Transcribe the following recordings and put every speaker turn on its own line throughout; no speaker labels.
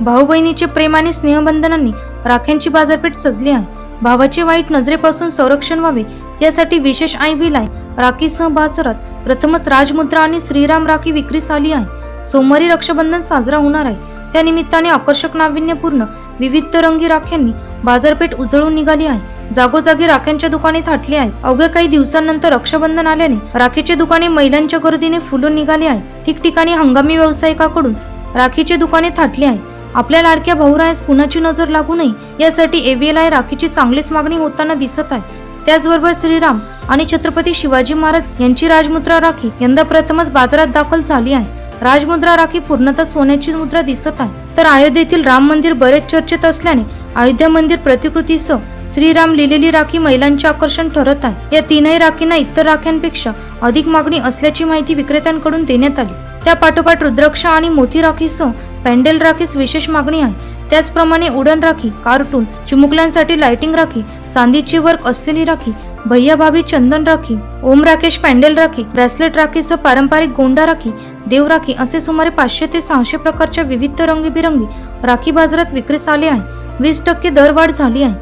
भाऊ बहिणीचे प्रेम आणि स्नेहबंधनांनी राख्यांची बाजारपेठ सजली आहे. भावाचे वाईट नजरेपासून संरक्षण व्हावे यासाठी विशेष आय व्हील आहे राखीसह बाजारात प्रथमच राजमुद्रा आणि श्रीराम राखी विक्रीस आली आहे. सोमवारी रक्षाबंधन साजरा होणार आहे. त्या निमित्ताने आकर्षक नाविन्यपूर्ण विविध रंगी राख्यांनी बाजारपेठ उजळून निघाली आहे. जागोजागी राख्यांच्या दुकाने थाटली आहेत. अवघ्या काही दिवसांनंतर रक्षाबंधन आल्याने राखीचे दुकाने महिलांच्या गर्दीने फुलून निघाली आहेत. ठिकठिकाणी हंगामी व्यावसायिकाकडून राखीचे दुकाने थाटली आहेत. आपल्या लाडक्या भाऊरायास कुणाची नजर लागू नये? यासाठी एव्हीएलआय राखीची चांगलीच मागणी होताना दिसत आहे. त्याचबरोबर श्रीराम आणि छत्रपती शिवाजी महाराज यांची राजमुद्रा राखी यंदा प्रथमच बाजारात दाखल झाली आहे. राजमुद्रा राखी पूर्णतः सोन्याची मुद्रा दिसत आहे. तर अयोध्येतील राम मंदिर बरेच चर्चेत असल्याने अयोध्या मंदिर प्रतिकृतीसह श्रीराम लिहिलेली राखी महिलांचे आकर्षण ठरत आहे. या तीनही राखींना इतर राख्यांपेक्षा अधिक मागणी असल्याची माहिती विक्रेत्यांकडून देण्यात आली. त्या पाठोपाठ रुद्राक्ष आणि मोती राखीसह पॅन्डेल राखीस विशेष मागणी आहे. त्याचप्रमाणे उडण राखी कार्टून चिमुकल्यांसाठी लाइटिंग राखी चांदीची वर्क असलेली राखी भैया भाभी चंदन राखी ओम राकेश पॅन्डेल राखी ब्रेसलेट राखीसह पारंपरिक गोंडा राखी देव राखी असे सुमारे पाचशे ते सहाशे प्रकारच्या विविध रंगीबिरंगी राखी बाजारात विक्रीस आले आहे. वीस टक्के दरवाढ झाली आहे.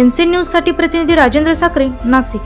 एनसी न्यूजसाठी प्रतिनिधी राजेंद्र साखरे नाशिक.